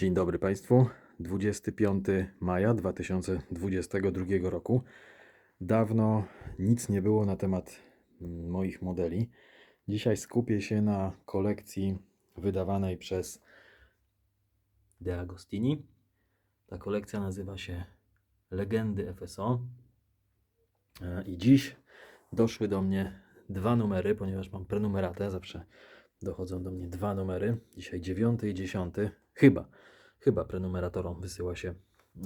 Dzień dobry Państwu. 25 maja 2022 roku. Dawno nic nie było na temat moich modeli. Dzisiaj skupię się na kolekcji wydawanej przez De Agostini. Ta kolekcja nazywa się Legendy FSO. E, I dziś doszły do mnie dwa numery, ponieważ mam prenumeratę. Zawsze dochodzą do mnie dwa numery. Dzisiaj dziewiąty i dziesiąty. Chyba, chyba prenumeratorom wysyła się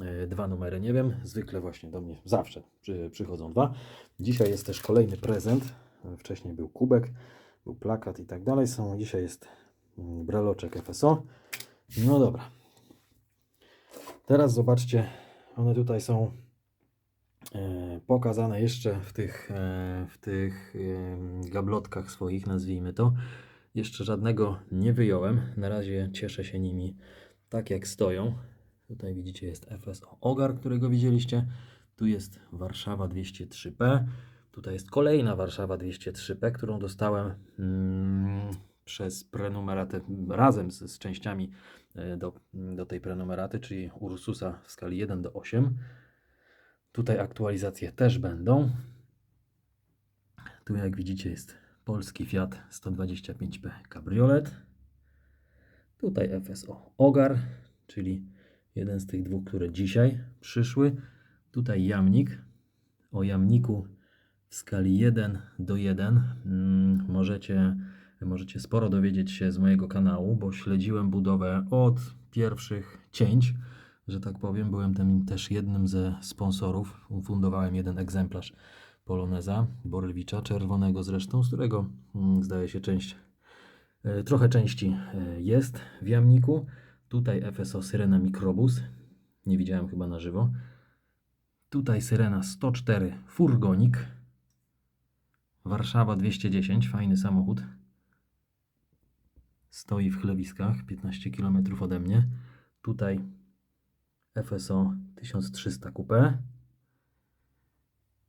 e, dwa numery. Nie wiem, zwykle właśnie do mnie zawsze przy, przychodzą dwa. Dzisiaj jest też kolejny prezent. Wcześniej był kubek, był plakat i tak dalej. Są, dzisiaj jest mm, breloczek FSO. No dobra. Teraz zobaczcie, one tutaj są e, pokazane jeszcze w tych, e, w tych gablotkach swoich, nazwijmy to. Jeszcze żadnego nie wyjąłem. Na razie cieszę się nimi tak jak stoją. Tutaj widzicie jest FSO Ogar, którego widzieliście. Tu jest Warszawa 203P. Tutaj jest kolejna Warszawa 203P, którą dostałem mm, przez prenumeratę razem z, z częściami e, do, do tej prenumeraty, czyli Ursusa w skali 1 do 8. Tutaj aktualizacje też będą. Tu jak widzicie jest polski Fiat 125P Cabriolet. Tutaj FSO Ogar, czyli jeden z tych dwóch, które dzisiaj przyszły. Tutaj jamnik. O jamniku w skali 1 do 1 mm, możecie, możecie sporo dowiedzieć się z mojego kanału, bo śledziłem budowę od pierwszych cięć, że tak powiem. Byłem tym też jednym ze sponsorów. Ufundowałem jeden egzemplarz Poloneza Borylwicza, czerwonego zresztą, z którego mm, zdaje się część, e, trochę części e, jest w jamniku. Tutaj FSO Syrena Mikrobus, nie widziałem chyba na żywo. Tutaj Syrena 104 Furgonik. Warszawa 210, fajny samochód. Stoi w chlewiskach, 15 km ode mnie. Tutaj FSO 1300 Coupe.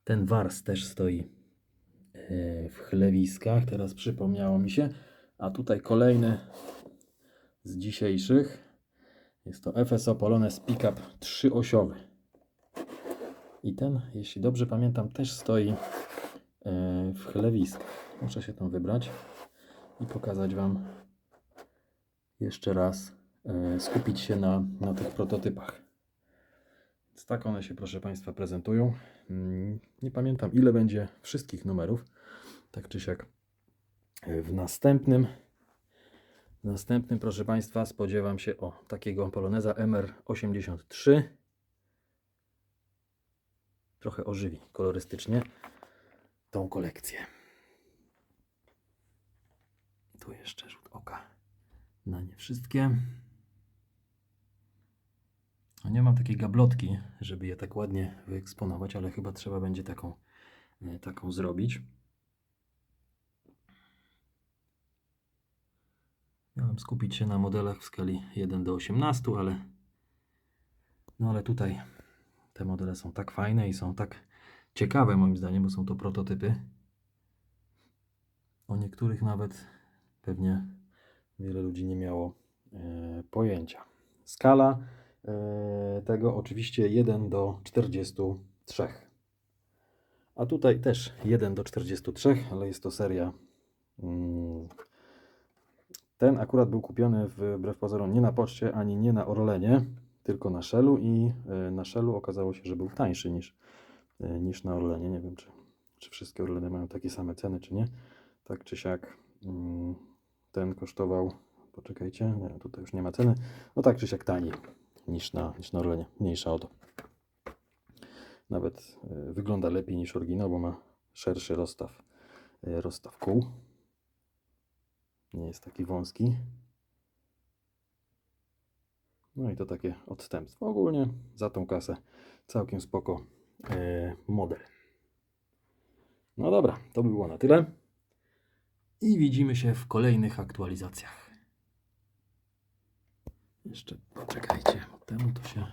Ten Wars też stoi e, w chlewiskach, teraz przypomniało mi się. A tutaj kolejny z dzisiejszych. Jest to FSO Polones Pickup trzyosiowy. I ten, jeśli dobrze pamiętam, też stoi e, w chlewiskach. Muszę się tam wybrać i pokazać Wam jeszcze raz, e, skupić się na, na tych prototypach. Tak one się, proszę Państwa, prezentują. Mm, Nie pamiętam, ile będzie wszystkich numerów. Tak czy siak e, w następnym w następnym, proszę Państwa, spodziewam się o takiego Poloneza MR83. Trochę ożywi kolorystycznie tą kolekcję. Tu jeszcze rzut oka na nie wszystkie. No nie mam takiej gablotki, żeby je tak ładnie wyeksponować, ale chyba trzeba będzie taką, e, taką zrobić. Miałem skupić się na modelach w skali 1 do 18, ale no ale tutaj te modele są tak fajne i są tak ciekawe moim zdaniem, bo są to prototypy. O niektórych nawet pewnie wiele ludzi nie miało e, pojęcia. Skala tego oczywiście 1 do 43. A tutaj też 1 do 43, ale jest to seria. Mm, ten akurat był kupiony wbrew pozorom nie na poczcie ani nie na Orlenie, tylko na Shellu i e, na Shellu okazało się, że był tańszy niż, e, niż na Orlenie. Nie wiem, czy, czy wszystkie Orleny mają takie same ceny, czy nie. Tak czy siak mm, ten kosztował, poczekajcie, nie, tutaj już nie ma ceny, no tak czy siak taniej niż na, niż na Orlenie, mniejsza o to. Nawet e, wygląda lepiej niż oryginał, bo ma szerszy rozstaw, e, rozstaw kół. Nie jest taki wąski. No i to takie odstępstwo. Ogólnie za tą kasę całkiem spoko e, model. No dobra, to by było na tyle. I widzimy się w kolejnych aktualizacjach. Jeszcze poczekajcie, temu to się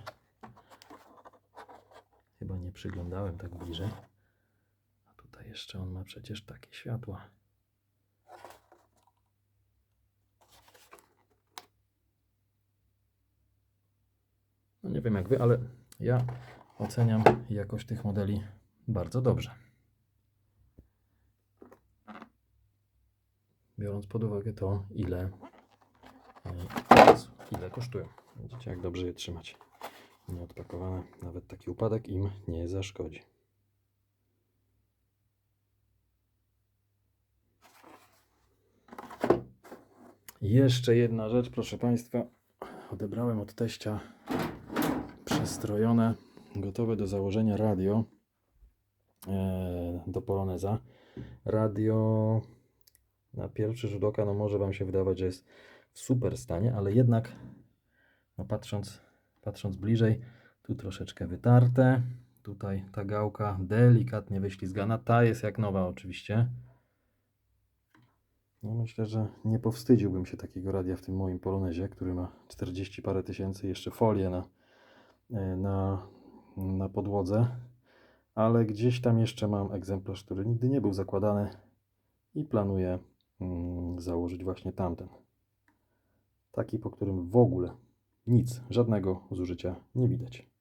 chyba nie przyglądałem tak bliżej. A tutaj jeszcze on ma przecież takie światła. Nie wiem jak wy, ale ja oceniam jakość tych modeli bardzo dobrze. Biorąc pod uwagę to, ile, ile kosztują. Widzicie, jak dobrze je trzymać. Nieodpakowane, nawet taki upadek im nie zaszkodzi. Jeszcze jedna rzecz, proszę Państwa. Odebrałem od teścia przestrojone, gotowe do założenia radio e, do Poloneza. Radio na pierwszy rzut oka, no może Wam się wydawać, że jest w super stanie, ale jednak no patrząc, patrząc bliżej, tu troszeczkę wytarte. Tutaj ta gałka delikatnie wyślizgana. Ta jest jak nowa oczywiście. No myślę, że nie powstydziłbym się takiego radia w tym moim Polonezie, który ma 40 parę tysięcy, jeszcze folię na, e, na, na podłodze, ale gdzieś tam jeszcze mam egzemplarz, który nigdy nie był zakładany i planuję mm, założyć właśnie tamten. Taki, po którym w ogóle nic, żadnego zużycia nie widać.